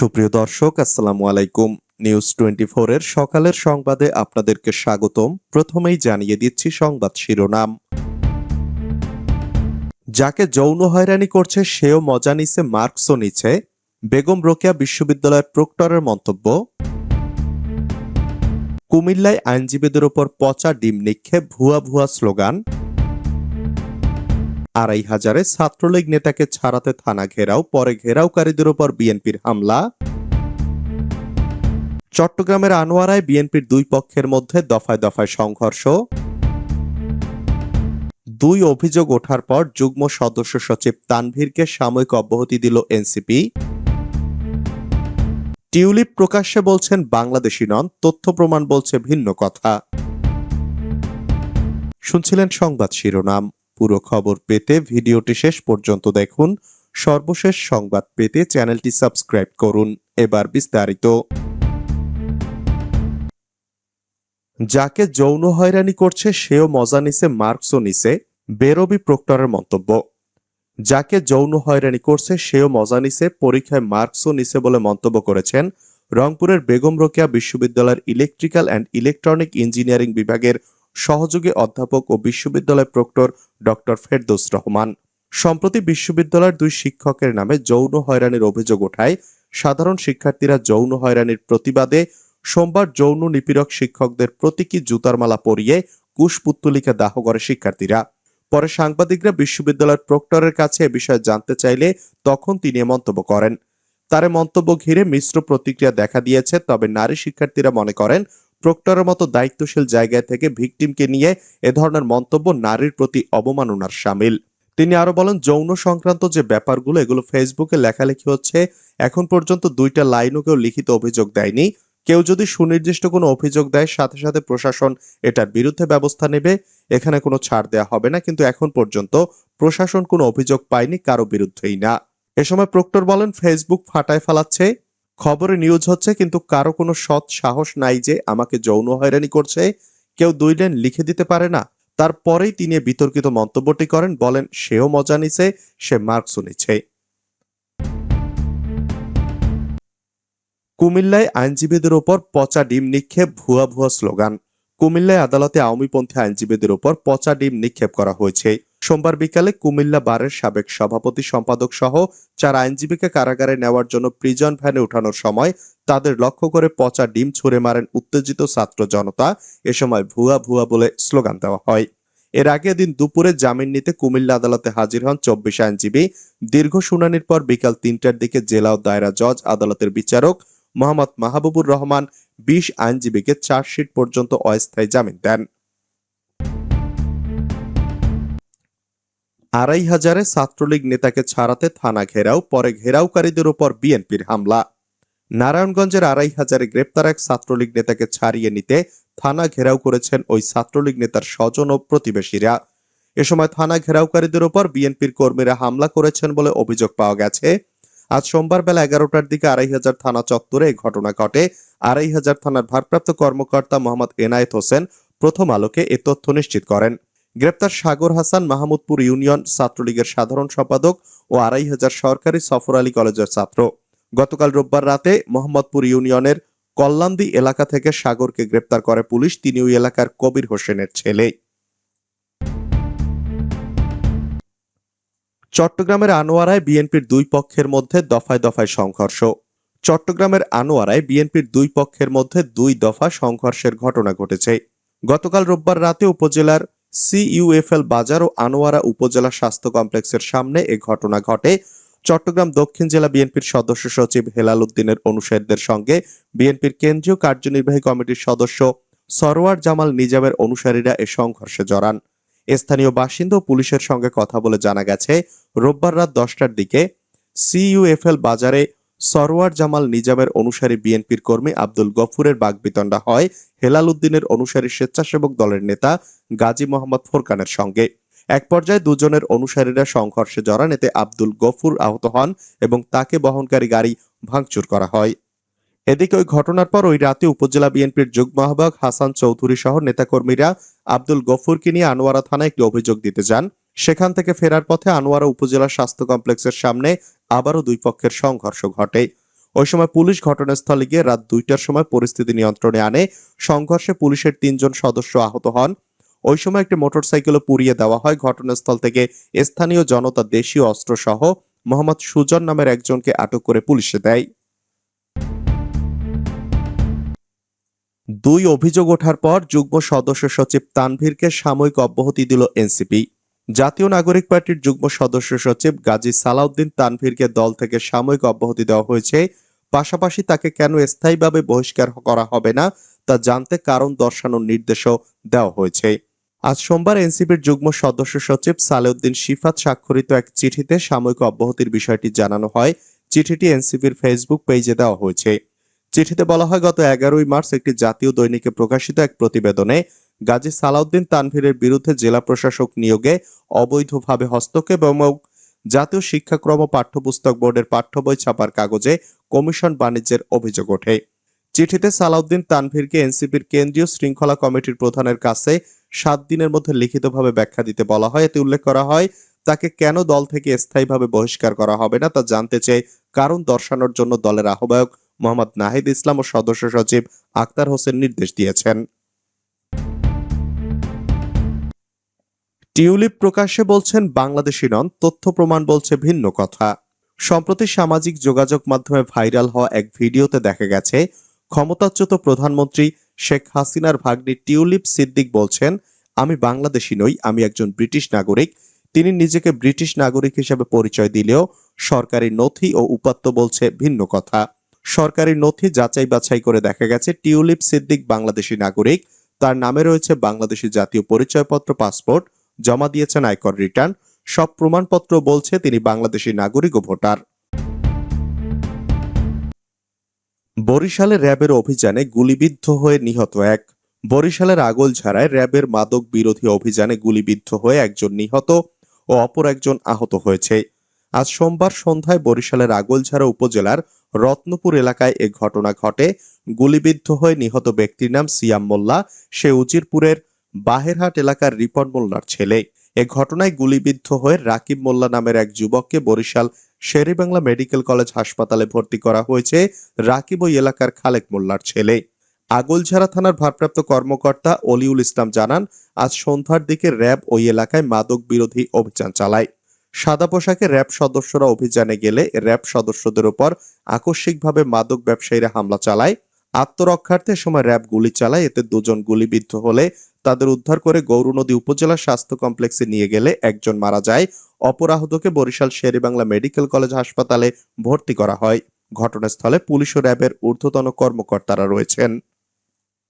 সুপ্রিয় দর্শক, আসসালামু আলাইকুম। নিউজ টোয়েন্টি এর সকালের সংবাদে আপনাদেরকে স্বাগতম। প্রথমেই জানিয়ে দিচ্ছি সংবাদ শিরোনাম। যাকে যৌন হয়রানি করছে, সেও মজা নিছে, মার্কসও নিচ্ছে বেগম রোকেয়া বিশ্ববিদ্যালয়ের প্রক্টরের মন্তব্য। কুমিল্লায় আইনজীবীদের ওপর পচা ডিম নিক্ষেপ, ভুয়া ভুয়া স্লোগান। আড়াই হাজারে ছাত্রলীগ নেতাকে ছাড়াতে থানা ঘেরাও, পরে ঘেরাওকারীদের ওপর বিএনপির হামলা। চট্টগ্রামের আনোয়ারায় বিএনপির দুই পক্ষের মধ্যে দফায় দফায় সংঘর্ষ। দুই অভিযোগ ওঠার পর যুগ্ম সদস্য সচিব তানভীরকে সাময়িক অব্যাহতি দিল এনসিপি। টিউলিপ প্রকাশ্যে বলছেন বাংলাদেশি নন, তথ্য প্রমাণ বলছে ভিন্ন কথা। শুনছিলেন সংবাদ শিরোনাম। পুরো খবর পেতে ভিডিওটি শেষ পর্যন্ত দেখুন। সর্বশেষ সংবাদ পেতে চ্যানেলটি সাবস্ক্রাইব করুন। এবার বিস্তারিত। যাকে যৌন হয়রানি করছে, সেও মজা নিছে মার্কসও নিছে, বেরবি প্রক্টরের মন্তব্য। যাকে যৌন হয়রানি করছে, সেও মজা নিছে, পরীক্ষায় মার্কসও নিছে বলে মন্তব্য করেছেন রংপুরের বেগম রোকেয়া বিশ্ববিদ্যালয়ের ইলেকট্রিক্যাল অ্যান্ড ইলেকট্রনিক ইঞ্জিনিয়ারিং বিভাগের সহযোগী অধ্যাপক ও বিশ্ববিদ্যালয় প্রক্টর ডক্টর ফেরদৌস রহমান। সম্প্রতি বিশ্ববিদ্যালয়ের দুই শিক্ষকের নামে যৌন হয়রানির অভিযোগ ওঠায়। সাধারণ শিক্ষার্থীরা যৌন হয়রানির প্রতিবাদে সোমবার যৌন নিপীড়ক শিক্ষকদের প্রতীকী জুতার মালা পরিয়ে কুশপুত্তলিকা দাহ করে শিক্ষার্থীরা। পরে সাংবাদিকরা বিশ্ববিদ্যালয়ের প্রক্টরের কাছে এ বিষয়ে জানতে চাইলে তখন তিনি মন্তব্য করেন। তার মন্তব্য ঘিরে মিশ্র প্রতিক্রিয়া দেখা দিয়েছে, তবে নারী শিক্ষার্থীরা মনে করেন প্রক্টরের মতো দায়িত্বশীল জায়গা থেকে ভিকটিমকে নিয়ে এ ধরনের মন্তব্য নারীর প্রতি অবমাননার সামিল। তিনি আরও বলেন, যৌন সংক্রান্ত যে ব্যাপারগুলো, এগুলো ফেসবুকে লেখালেখি হচ্ছে, এখন পর্যন্ত দুইটা লাইনও কেউ লিখিত অভিযোগ দেয়নি। কেউ যদি সুনির্দিষ্ট কোনো অভিযোগ দেয়, সাথে সাথে প্রশাসন এটার বিরুদ্ধে ব্যবস্থা নেবে। এখানে কোনো ছাড় দেওয়া হবে না, কিন্তু এখন পর্যন্ত প্রশাসন কোনো অভিযোগ পায়নি, কারও বিরুদ্ধেই না। এ সময় প্রক্টর বলেন, ফেসবুক ফাটায় ফেলাচ্ছে। খবরে নিউজ হচ্ছে, কিন্তু কারও কোনো সৎ সাহস নাই যে আমাকে যৌন হয়রানি করছে। কেউ দুই লেন লিখে দিতে পারে না। তারপরেই তিনি বিতর্কিত মন্তব্যটি করেন, বলেন, সেও মজা নিছে, সে মার্কসও নিচ্ছে কুমিল্লায় আইনজীবীদের ওপর পচা ডিম নিক্ষেপ, ভুয়া ভুয়া স্লোগান। কুমিল্লায় আদালতে আওয়ামীপন্থী আইনজীবীদের ওপর পচা ডিম নিক্ষেপ করা হয়েছে। সোমবার বিকালে কুমিল্লা বারের সাবেক সভাপতি সম্পাদক সহ চার আইনজীবীকে কারাগারে নেওয়ার জন্য প্রিজন ভ্যানে ওঠানোর সময় তাদের লক্ষ্য করে পচা ডিম ছুড়ে মারেন উত্তেজিত ছাত্র জনতা। এ সময় ভুয়া ভুয়া বলে স্লোগান দেওয়া হয়। এর আগে দিন দুপুরে জামিন নিতে কুমিল্লা আদালতে হাজির হন চব্বিশ আইনজীবী। দীর্ঘ শুনানির পর বিকাল তিনটার দিকে জেলা ও দায়রা জজ, আদালতের বিচারক মোহাম্মদ মাহবুবুর রহমান বিশ আইনজীবীকে চার্জশিট পর্যন্ত অস্থায়ী জামিন দেন। আড়াই হাজারে ছাত্রলীগ নেতাকে ছাড়াতে থানা ঘেরাও, পরে ঘেরাওকারীদের উপর বিএনপির হামলা। নারায়ণগঞ্জের আড়াই হাজারে গ্রেপ্তার এক ছাত্রলীগ নেতাকে ছাড়িয়ে নিতে থানা ঘেরাও করেছেন ওই ছাত্রলীগ নেতার স্বজন ও প্রতিবেশীরা। এ সময় থানা ঘেরাওকারীদের উপর বিএনপির কর্মীরা হামলা করেছেন বলে অভিযোগ পাওয়া গেছে। আজ সোমবার বেলা এগারোটার দিকে আড়াই হাজার থানা চত্বরে এই ঘটনা ঘটে। আড়াই হাজার থানার ভারপ্রাপ্ত কর্মকর্তা মোহাম্মদ এনায়েত হোসেন প্রথম আলোকে এ তথ্য নিশ্চিত করেন। গ্রেপ্তার সাগর হাসান মাহমুদপুর ইউনিয়ন ছাত্রলীগের সাধারণ সম্পাদক ও আড়াই হাজার সরকারি সফর আলী কলেজের ছাত্র। গতকাল রোববার রাতে মোহাম্মদপুর ইউনিয়নের কল্যান্দি এলাকা থেকে সাগরকে গ্রেপ্তার করে পুলিশ। তিনি ওই এলাকার কবির হোসেনের ছেলে। চট্টগ্রামের আনোয়ারায় বিএনপির দুই পক্ষের মধ্যে দফায় দফায় সংঘর্ষ। চট্টগ্রামের আনোয়ারায় বিএনপির দুই পক্ষের মধ্যে দুই দফা সংঘর্ষের ঘটনা ঘটেছে। গতকাল রোববার রাতে উপজেলার সিইউএফএল বাজার ও আনোয়ারা উপজেলা স্বাস্থ্য কমপ্লেক্সের সামনে এ ঘটনা ঘটে। চট্টগ্রাম দক্ষিণ জেলা বিএনপির সদস্য সচিব হেলাল উদ্দিনের অনুসারীদের সঙ্গে বিএনপির কেন্দ্রীয় কার্যনির্বাহী কমিটির সদস্য সরওয়ার জামাল নিজামের অনুসারীরা এ সংঘর্ষে জড়ান। স্থানীয় বাসিন্দা ও পুলিশের সঙ্গে কথা বলে জানা গেছে, রোববার রাত দশটার দিকে সিইউএফএল বাজারে সরওয়ার জামাল নিজামের অনুসারী বিএনপির কর্মী আব্দুল গফুরের বাগবিতণ্ডা হয় হেলাল উদ্দিনের অনুসারী স্বেচ্ছাসেবক দলের নেতা গাজী মোহাম্মদ ফোরকানের সঙ্গে। এক পর্যায়ে দুজনের অনুসারীরা সংঘর্ষে জড়ান এতে আব্দুল গফুর আহত হন এবং তাকে বহনকারী গাড়ি ভাঙচুর করা হয়। এদিকে ওই ঘটনার পর ওই রাতে উপজেলা বিএনপির যুগ্ম আহ্বায়ক হাসান চৌধুরী সহ নেতাকর্মীরা আব্দুল গফুরকে নিয়ে আনোয়ারা থানায় একটি অভিযোগ দিতে যান। সেখান থেকে ফেরার পথে আনোয়ারা উপজেলা স্বাস্থ্য কমপ্লেক্সের সামনে আবারও দুই পক্ষের সংঘর্ষ ঘটে। ওই সময় পুলিশ ঘটনাস্থলে গিয়ে রাত দুইটার সময় পরিস্থিতি নিয়ন্ত্রণে আনে। সংঘর্ষে পুলিশের তিনজন সদস্য আহত হন। ওই সময় একটি মোটরসাইকেলও পুড়িয়ে দেওয়া হয়। ঘটনাস্থল থেকে স্থানীয় জনতা দেশীয় অস্ত্রসহ মোহাম্মদ সুজন নামের একজনকে আটক করে পুলিশে দেয়। দুই অভিযোগ ওঠার পর যুগ্ম সদস্য সচিব তানভীরকে সাময়িক অব্যাহতি দিল এনসিপি। জাতীয় নাগরিক পার্টির যুগ্ম সদস্য সচিব গাজী সালাউদ্দিন তানভীরকে দল থেকে সাময়িক অব্যাহতি দেওয়া হয়েছে। পাশাপাশি তাকে কেন স্থায়ীভাবে বহিষ্কার করা হবে না, তা জানতে কারণ দর্শানোর নির্দেশও দেওয়া হয়েছে। আজ সোমবার এনসিপির যুগ্ম সদস্য সচিব সালেউদ্দিন শিফাত স্বাক্ষরিত এক চিঠিতে সাময়িক অব্যাহতির বিষয়টি জানানো হয়। চিঠিটি এনসিপির ফেসবুক পেজে দেওয়া হয়েছে। চিঠিতে বলা হয়, গত এগারোই মার্চ একটি জাতীয় দৈনিকে প্রকাশিত এক প্রতিবেদনে গাজী সালাউদ্দিন তানভীরের বিরুদ্ধে জেলা প্রশাসক নিয়োগে অবৈধভাবে হস্তক্ষেপ এবং জাতীয় শিক্ষাক্রম পাঠ্যপুস্তক বোর্ডের পাঠ্য বই ছাপার কাগজে কমিশন বাণিজ্যের অভিযোগ ওঠে। চিঠিতে সালাউদ্দিন তানভীরকে এনসিপির কেন্দ্রীয় শৃঙ্খলা কমিটির প্রধানের কাছে সাত দিনের মধ্যে লিখিতভাবে ব্যাখ্যা দিতে বলা হয়। এতে উল্লেখ করা হয়, তাকে কেন দল থেকে স্থায়ীভাবে বহিষ্কার করা হবে না তা জানতে চেয়ে কারণ দর্শানোর জন্য দলের আহ্বায়ক মোহাম্মদ নাহিদ ইসলাম ও সদস্য সচিব আক্তার হোসেন নির্দেশ দিয়েছেন। টিউলিপ প্রকাশ্যে বলছেন, বাংলাদেশি নন, তথ্য প্রমাণ বলছে ভিন্ন কথা। সম্প্রতি সামাজিক যোগাযোগ মাধ্যমে ভাইরাল হওয়া এক ভিডিওতে দেখা গেছে, ক্ষমতাচ্যুত প্রধানমন্ত্রী শেখ হাসিনার ভাগ্নি টিউলিপ সিদ্দিক বলছেন, আমি বাংলাদেশি নই, আমি একজন ব্রিটিশ নাগরিক। তিনি নিজেকে ব্রিটিশ নাগরিক হিসেবে পরিচয় দিলেও সরকারি নথি ও উপাত্ত বলছে ভিন্ন কথা। সরকারি নথি যাচাই বাছাই করে দেখা গেছে, টিউলিপ সিদ্দিক বাংলাদেশি নাগরিক, তার নামে রয়েছে বাংলাদেশি জাতীয় পরিচয়পত্র, পাসপোর্ট জমা দিয়েছেন আয়কর রিটার্ন। সব প্রমাণপত্র বলছে তিনি বাংলাদেশি নাগরিক ও ভোটার। বরিশালে র্যাবের অভিযানে গুলিবিদ্ধ হয়ে নিহত এক। বরিশালের আগলঝাড়ায় র্যাবের মাদক বিরোধী অভিযানে গুলিবিদ্ধ হয়ে একজন নিহত ও অপর একজন আহত হয়েছে। আজ সোমবার সন্ধ্যায় বরিশালের আগলঝাড়া উপজেলার রত্নপুর এলাকায় এ ঘটনা ঘটে। গুলিবিদ্ধ হয়ে নিহত ব্যক্তির নাম সিয়াম মোল্লা। সে উজিরপুরের বাহেরহাট এলাকার রিপন মোল্লার ছেলে। এ ঘটনায় গুলিবিদ্ধ হয়ে রাকিব মোল্লা নামের এক যুবককে বরিশাল শেরেবাংলা মেডিকেল কলেজ হাসপাতালে ভর্তি করা হয়েছে রাকিব ওই এলাকার খালেক মোল্লার ছেলে। আগলঝাড়া থানার ভারপ্রাপ্ত কর্মকর্তা অলিউল ইসলাম জানান, আজ সন্ধ্যার দিকে র্যাব ওই এলাকায় মাদক বিরোধী অভিযান চালায়। সাদা পোশাকে র্যাব সদস্যরা অভিযানে গেলে র্যাব সদস্যদের উপর আকস্মিকভাবে মাদক ব্যবসায়ীরা হামলা চালায়। আত্মরক্ষার্থে সময় র্যাব গুলি চালায়, এতে দুজন গুলিবিদ্ধ হলে তাদের উদ্ধার করে গৌরনদী উপজেলা স্বাস্থ্য কমপ্লেক্সে নিয়ে গেলে একজন মারা যায়। অপরাহতকে বরিশাল শেরেবাংলা মেডিকেল কলেজ হাসপাতালে ভর্তি করা হয়। ঘটনাস্থলে পুলিশ ও র্যাবের ঊর্ধ্বতন কর্মকর্তারা রয়েছেন।